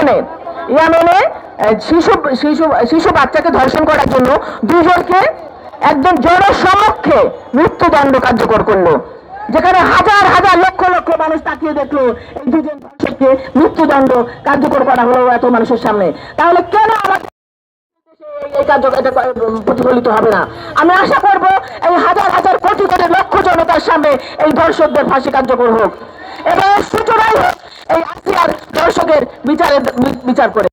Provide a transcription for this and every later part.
ইয়ামেনে ইয়ামেনে শিশু শিশু শিশু বাচ্চাকে ধর্ষণ করার জন্য দুজনকে একজন জনসমক্ষে মৃত্যুদণ্ড কার্যকর করল। যেখানে হাজার হাজার লক্ষ লক্ষ মানুষ তাকিয়ে দেখল এই দুজন ধর্ষককে মৃত্যুদণ্ড কার্যকর করা হলো এত মানুষের সামনে। তাহলে কেন আমাদের প্রতিফলিত হবে না? আমি আশা করব এই হাজার হাজার কোটি কোটি লক্ষ জনতার সামনে এই দর্শকদের ফাঁসি কার্যকর হোক। এবং হোক এই দর্শকের বিচার করে।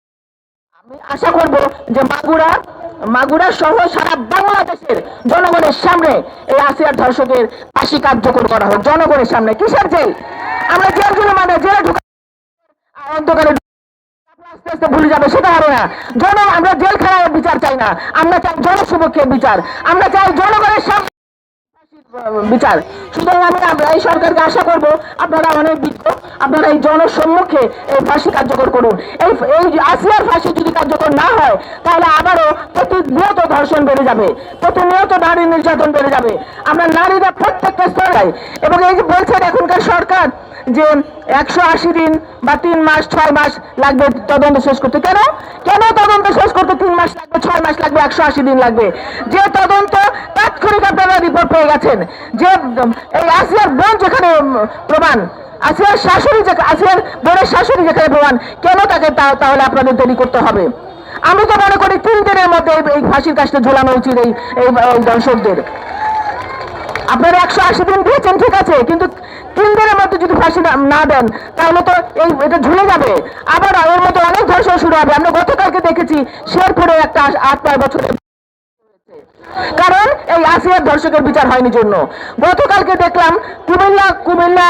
আমি আশা করব যে সহ সারা বাংলাদেশের জনগণের সামনে এই আসিয়ার ধর্ষকের ফাঁসি কার্যকর করা হোক। জনগণের সামনে। কিসের জেল? আমরা জেলগুলো মানে জেলে ঢুকা অন্ধকারে আস্তে আস্তে ভুলে যাবে, সেটা হবে না। জন আমরা জেলখানায় বিচার চাই না। আমরা চাই জনসমক্ষে বিচার। আমরা চাই জনগণের সামনে বিচার। সুতরাং আমি আমরা এই সরকারকে আশা করব, আপনারা অনেক বিজ্ঞ আপনারা এই জনসম্মুখে এই ফাঁসি কার্যকর করুন। এই এই আসিয়ার ফাঁসি যদি কার্যকর না হয়, তাহলে আবারও প্রতিনিয়ত ধর্ষণ বেড়ে যাবে। প্রতিনিয়ত নারী নির্যাতন বেড়ে যাবে। আমরা নারীরা প্রত্যেকটা স্তরে এবং এই যে বলছেন এখনকার সরকার যে একশো আশি দিন বা তিন মাস, ছয় মাস লাগবে তদন্ত শেষ করতে। কেন? কেন তদন্ত শেষ করতে তিন মাস লাগবে, ছয় মাস লাগবে, একশো আশি দিন লাগবে? যে তদন্ত তাৎক্ষণিক আপনারা রিপোর্ট পেয়ে গেছেন। যে এই আসিয়ার বোন যেখানে প্রমাণ, আসিয়ার শাশুড়ি যে, আসিয়ার বোনের শাশুড়ি যেখানে প্রমাণ, কেন তাকে তাহলে আপনাদের দেরি করতে হবে? আমি তো মনে করি তিন দিনের মধ্যে এই- ফাঁসির কাজটা ঝোলানো উচিত এই এই দর্শকদের। আপনারা একশো আশি দিন দিয়েছেন, ঠিক আছে, কিন্তু তিন দিনের মধ্যে যদি ফাঁসি না- দেন, তাহলে তো এই, এটা ঝুলে যাবে। আবার এর মতো অনেক ধর্ষণ শুরু হবে। আমরা গতকালকে দেখেছি শেরপুরে একটা আট নয় বছরের কারণ এই আসিয়ার ধর্ষকের বিচার হয়নি জন্য। গতকালকে দেখলাম কুমিল্লা কুমিল্লা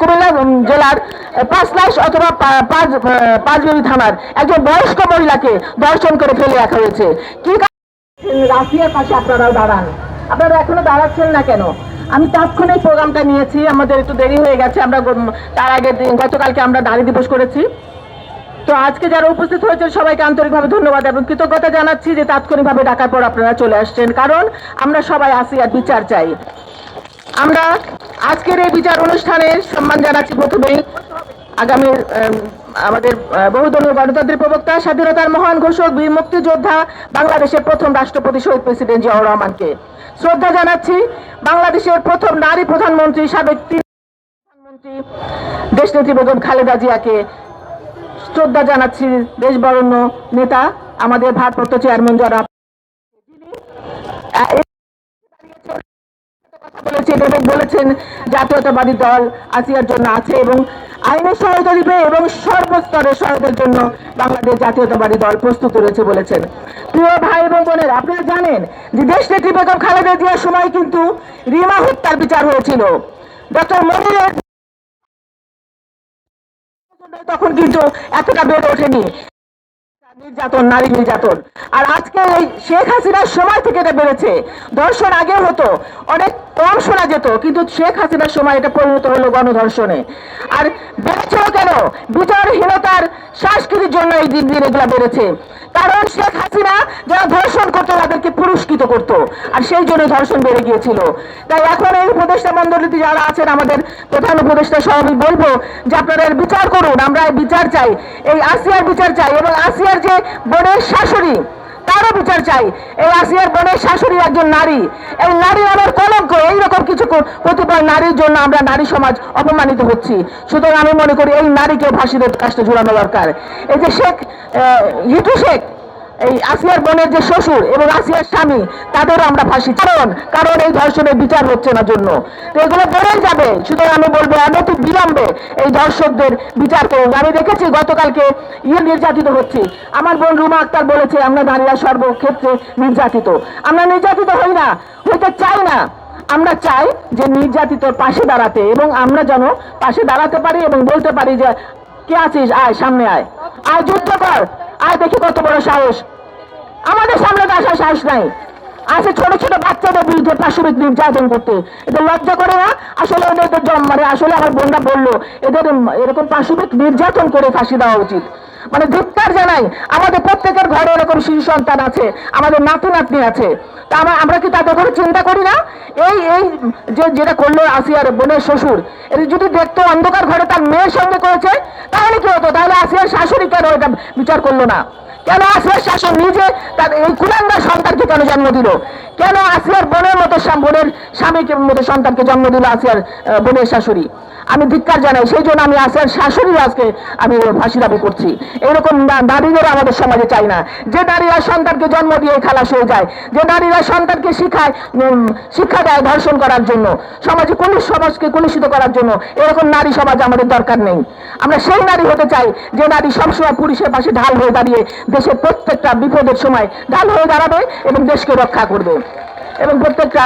কুমিল্লা জেলার পাঁচলাইশ অথবা পাঁচ পাঁচবিবি থানার একজন বয়স্ক মহিলাকে ধর্ষণ করে ফেলে রাখা হয়েছে। কি রাশিয়ার পাশে আপনারাও দাঁড়ান। আপনারা এখনও দাঁড়াচ্ছেন না কেন? আমি তাৎক্ষণিক প্রোগ্রামটা নিয়েছি, আমাদের একটু দেরি হয়ে গেছে, আমরা তার আগে গতকালকে আমরা নারী দিবস করেছি। তো আজকে যারা উপস্থিত হয়েছেন, সবাইকে আন্তরিকভাবে ধন্যবাদ এবং কৃতজ্ঞতা জানাচ্ছি যে তাৎক্ষণিকভাবে ডাকার পর আপনারা চলে আসছেন। কারণ আমরা সবাই আসি আর বিচার চাই। আমরা আজকের এই বিচার অনুষ্ঠানে সম্মান জানাচ্ছি প্রথমেই আগামী আমাদের বহুদলীয় গণতন্ত্রের প্রবক্তা, স্বাধীনতার মহান ঘোষক, বীর মুক্তিযোদ্ধা, বাংলাদেশের প্রথম রাষ্ট্রপতি শহীদ প্রেসিডেন্ট জিয়াউর রহমানকে। শ্রদ্ধা জানাচ্ছি, বাংলাদেশের প্রথম নারী প্রধানমন্ত্রী, সাবেক প্রধানমন্ত্রী, দেশনেত্রী বেগম খালেদা জিয়াকে। শ্রদ্ধা জানাচ্ছি দেশ বরণ্য নেতা, আমাদের ভারপ্রাপ্ত চেয়ারম্যান যারা বলেছেন বলেছেন জাতীয়তাবাদী দল আসিয়ার জন্য আছে এবং আইনের সহায়তা দিবে এবং সর্বস্তরের সহায়তার জন্য বাংলাদেশ জাতীয়তাবাদী দল প্রস্তুত রয়েছে বলেছেন। প্রিয় ভাই এবং বোনের, আপনারা জানেন যে দেশ নেত্রী বেগম খালেদা জিয়ার সময় কিন্তু রিমা হত্যার বিচার হয়েছিল। ডক্টর মনিরের তখন কিন্তু এতটা বেড়ে ওঠেনি। নির্যাতন, নারী নির্যাতন। আর আজকে এই শেখ হাসিনার সময় থেকে এটা বেড়েছে। ধর্ষণ আগে হতো, অনেক কম শোনা যেত, কিন্তু শেখ হাসিনার সময় এটা পরিণত হলো গণধর্ষণে। আর বেড়েছিল কেন? বিচারহীনতার সংস্কৃতির জন্য এই দিন দিন এগুলা বেড়েছে। কারণ শেখ হাসিনা যারা পুরস্কৃত করতো। আর সেই জন্য ধর্ষণ বেড়ে গিয়েছিল। তাই এখন এই উপদেষ্টা মন্ডলীতে যারা আছেন, আমাদের প্রধান উপদেষ্টা সহ আমি বলব যে আপনারা বিচার করুন। আমরা বিচার চাই। এই আসিয়ার বিচার চাই এবং আসিয়ার যে বোনের শাশুড়ি, তারও বিচার চাই। এই আসিয়ার বোনের শাশুড়ি একজন নারী। এই নারী আমার কলঙ্ক। এইরকম কিছু কতিপয় নারীর জন্য আমরা নারী সমাজ অপমানিত হচ্ছি। সুতরাং আমি মনে করি এই নারীকে ফাঁসিদের কাজটা ঝুলানো দরকার। এই যে শেখ হিটু শেখ এই আসিয়ার বোনের যে শ্বশুর এবং আসিয়ার স্বামী, তাদেরও আমরা ফাঁসি। কারণ কারণ এই ধর্ষণের বিচার হচ্ছে না জন্য। তো এগুলো বেড়েই যাবে। সুতরাং আমি বলব, অনতি বিলম্বে এই ধর্ষকদের বিচার করুন। আমি দেখেছি গতকালকে ইয়ে নির্যাতিত হচ্ছে। আমার বোন রুমা আক্তার বলেছে, আমরা নারীরা সর্বক্ষেত্রে নির্যাতিত। আমরা নির্যাতিত হই না, হইতে চাই না। আমরা চাই যে নির্যাতিতর পাশে দাঁড়াতে এবং আমরা যেন পাশে দাঁড়াতে পারি এবং বলতে পারি যে, কে আছিস? আয়, সামনে আয়। আয়, যুদ্ধ কর। আয় দেখি কত বড় সাহস। আমাদের সামনে তো আসার সাহস নাই। আছে ছোট ছোট বাচ্চাদের বিরুদ্ধে পাশবিক নির্যাতন করতে। এদের লজ্জা করে না? আসলে ওদের জম মানে আসলে আমার বোনরা বলল, এদের এরকম পাশবিক নির্যাতন করে ফাঁসি দেওয়া উচিত। মানে ধিক্কার জানাই, আমাদের প্রত্যেকের ঘরে এরকম শিশু সন্তান আছে, আমাদের নাতি নাতনি আছে। তা আমরা আমরা কি তাদের কথা চিন্তা করি না? এই এই যে, যেটা করল আসিয়ার বোনের শ্বশুর এটা যদি দেখতো অন্ধকার ঘরে তার মেয়ের সঙ্গে করেছে, তাহলে কি হতো? তাহলে কেন এটা বিচার করল না। কেন আসবে? শাসন নিজে তার এই কুলাঙ্গার সন্তানকে কেন জন্ম দিল? কেন আসিয়ার বোনের মতো বোনের স্বামীকে মতো সন্তানকে জন্ম দিল আসিয়ার বোনের শাশুড়ি? আমি ধিক্কার জানাই, সেই জন্য আমি আসিয়ার শাশুড়ি আজকে আমি ফাঁসি দাবি করছি। এরকম নারীদের আমাদের সমাজে চাই না। যে নারীরা সন্তানকে জন্ম দিয়ে খালাস হয়ে যায়, যে নারীরা সন্তানকে শিখায় শিক্ষা দেয় ধর্ষণ করার জন্য, সমাজে কোন সমাজকে কলুষিত করার জন্য, এরকম নারী সমাজ আমাদের দরকার নেই। আমরা সেই নারী হতে চাই, যে নারী সবসময় পুলিশের পাশে ঢাল হয়ে দাঁড়িয়ে দেশের প্রত্যেকটা বিপদের সময় ঢাল হয়ে দাঁড়াবে এবং দেশকে রক্ষা করবে। এবং প্রত্যেকটা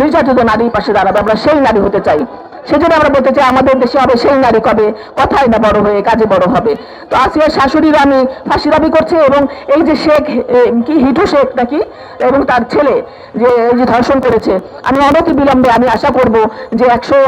নির্যাতিত নারীর পাশে দাঁড়াবে। আমরা সেই নারী হতে চাই। সেজন্য আমরা বলতে চাই, আমাদের দেশে হবে সেই নারী কবে? কথাই না বড় হয়ে, কাজে বড় হবে। তো আসিয়ার শাশুড়ির আমি ফাঁসি দাবি করছি এবং এই যে শেখ কি, হিটু শেখ নাকি? এবং তার ছেলে যে এই যে ধর্ষণ করেছে। আমি অনতি বিলম্বে, আমি আশা করব যে একশো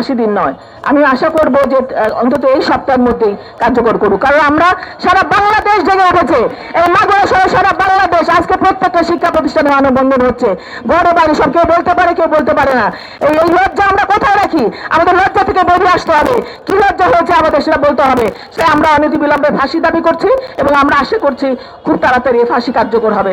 আশি দিন নয়। আমি আশা করব যে অন্তত এই সপ্তাহের মধ্যেই কার্যকর করুক। কারণ আমরা সারা বাংলাদেশ জেগে উঠেছে। এই মাগুরা সহ সারা বাংলাদেশ আজকে প্রত্যেকটা শিক্ষা প্রতিষ্ঠানে মানববন্ধন হচ্ছে। ঘরে বাড়ি সব কেউ বলতে পারে, কেউ বলতে পারে না। এই লজ্জা আমরা কোথায় রাখি আমাদের লজ্জা থেকে বেরিয়ে আসতে হবে। কি লজ্জা হয়েছে আমাদের সেটা বলতে হবে। সে আমরা অনতি বিলম্বে ফাঁসি দাবি করছি এবং আমরা আশা করছি খুব তাড়াতাড়ি ফাঁসি কার্যকর হবে।